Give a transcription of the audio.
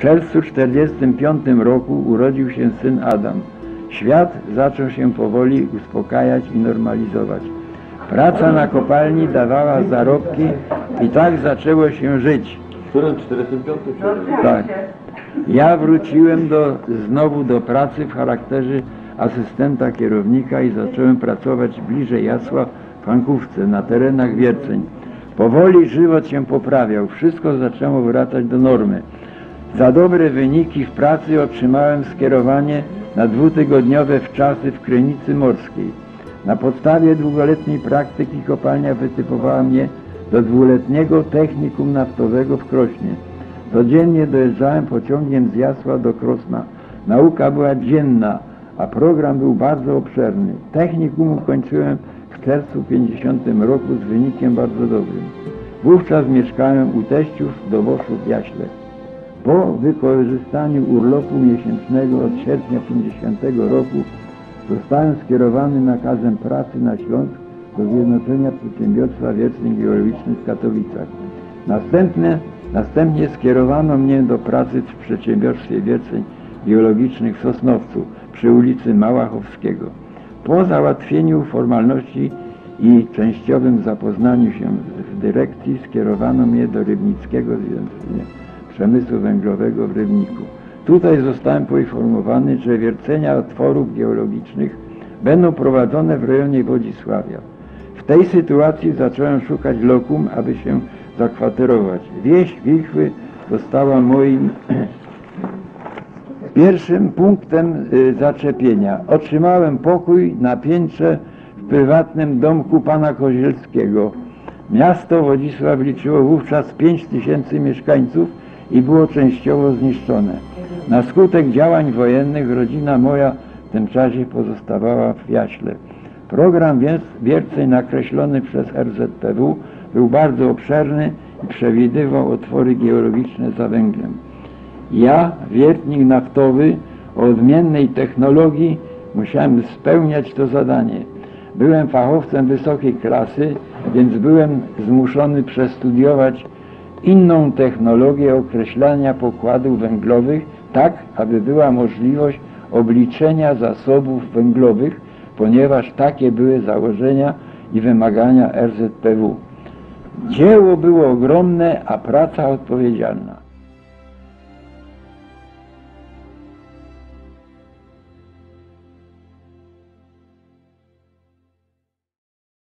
czerwcu 1945 roku urodził się syn Adam. Świat zaczął się powoli uspokajać i normalizować. Praca na kopalni dawała zarobki i tak zaczęło się żyć. W którym 45 czy? Tak. Ja wróciłem do, znowu do pracy w charakterze asystenta kierownika i zacząłem pracować bliżej Jasła w Frankówce, na terenach Wierceń. Powoli żywot się poprawiał, wszystko zaczęło wracać do normy. Za dobre wyniki w pracy otrzymałem skierowanie na dwutygodniowe wczasy w Krynicy Morskiej. Na podstawie długoletniej praktyki kopalnia wytypowała mnie do dwuletniego technikum naftowego w Krośnie. Codziennie dojeżdżałem pociągiem z Jasła do Krosna. Nauka była dzienna, a program był bardzo obszerny. Technikum ukończyłem w czerwcu 50 roku z wynikiem bardzo dobrym. Wówczas mieszkałem u teściów do Woszu w Jaśle. Po wykorzystaniu urlopu miesięcznego od sierpnia 50 roku zostałem skierowany nakazem pracy na Śląsk do Zjednoczenia Przedsiębiorstwa Wierceń Geologicznych w Katowicach. Następnie, następnie skierowano mnie do pracy w przedsiębiorstwie wierceń geologicznych w Sosnowcu przy ulicy Małachowskiego. Po załatwieniu formalności i częściowym zapoznaniu się w dyrekcji skierowano mnie do Rybnickiego Zjednoczenia Przemysłu Węglowego w Rybniku. Tutaj zostałem poinformowany, że wiercenia otworów geologicznych będą prowadzone w rejonie Wodzisławia. W tej sytuacji zacząłem szukać lokum, aby się zakwaterować. Wieś Wichwy została moim pierwszym punktem y, zaczepienia. Otrzymałem pokój na piętrze w prywatnym domku pana Kozielskiego. Miasto Wodzisław liczyło wówczas 5 tysięcy mieszkańców i było częściowo zniszczone. Na skutek działań wojennych rodzina moja w tym czasie pozostawała w Jaśle. Program wierceń nakreślony przez RZPW był bardzo obszerny i przewidywał otwory geologiczne za węglem. Ja, wiertnik naftowy o odmiennej technologii, musiałem spełniać to zadanie. Byłem fachowcem wysokiej klasy, więc byłem zmuszony przestudiować inną technologię określania pokładów węglowych, tak aby była możliwość obliczenia zasobów węglowych, ponieważ takie były założenia i wymagania RZPW. Dzieło było ogromne, a praca odpowiedzialna.